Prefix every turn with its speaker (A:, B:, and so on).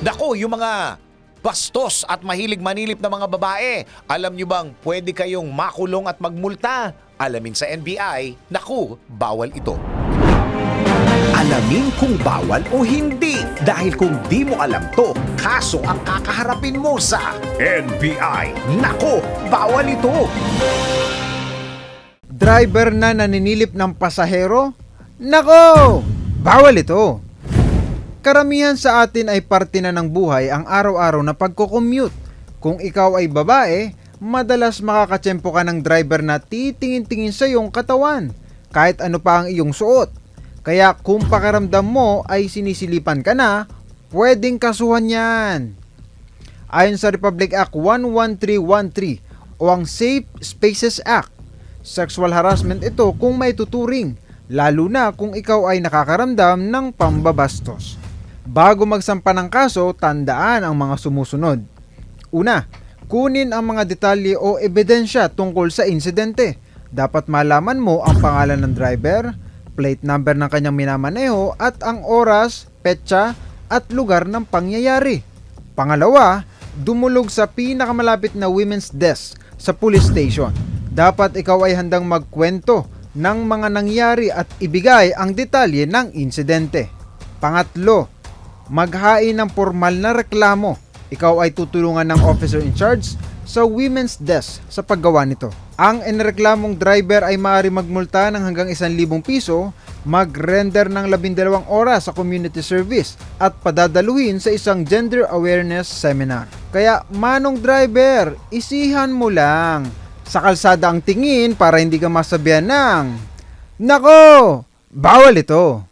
A: Nako, yung mga bastos at mahilig manilip na mga babae, alam nyo bang pwede kayong makulong at magmulta? Alamin sa NBI, naku, bawal ito. Alamin kung bawal o hindi dahil kung di mo alam to, kaso ang kakaharapin mo sa NBI. Nako, bawal ito.
B: Driver na naninilip ng pasahero? Nako! Bawal ito! Karamihan sa atin ay parte na ng buhay ang araw-araw na pagko-commute. Kung ikaw ay babae, madalas makakatsempo ka ng driver na titingin-tingin sa iyong katawan, kahit ano pa ang iyong suot. Kaya kung pakiramdam mo ay sinisilipan ka na, pwedeng kasuhan yan. Ayon sa Republic Act 11313 o ang Safe Spaces Act, sexual harassment ito kung may tuturing, lalo na kung ikaw ay nakakaramdam ng pambabastos. Bago magsampa ng kaso, tandaan ang mga sumusunod. Una, kunin ang mga detalye o ebidensya tungkol sa insidente. Dapat malaman mo ang pangalan ng driver, plate number ng kanyang minamaneho at ang oras, petsa at lugar ng pangyayari. Pangalawa, dumulog sa pinakamalapit na women's desk sa police station. Dapat ikaw ay handang magkwento ng mga nangyari at ibigay ang detalye ng insidente. Pangatlo, maghain ng formal na reklamo. Ikaw ay tutulungan ng officer in charge sa women's desk sa paggawa nito. Ang inireklamong driver ay maaari magmulta ng hanggang 1,000 piso, mag-render ng 12 oras sa community service at padadaluhin sa isang gender awareness seminar. Kaya manong driver, isihan mo lang. Sa kalsada ang tingin para hindi ka masabihan ng Nako! Bawal ito!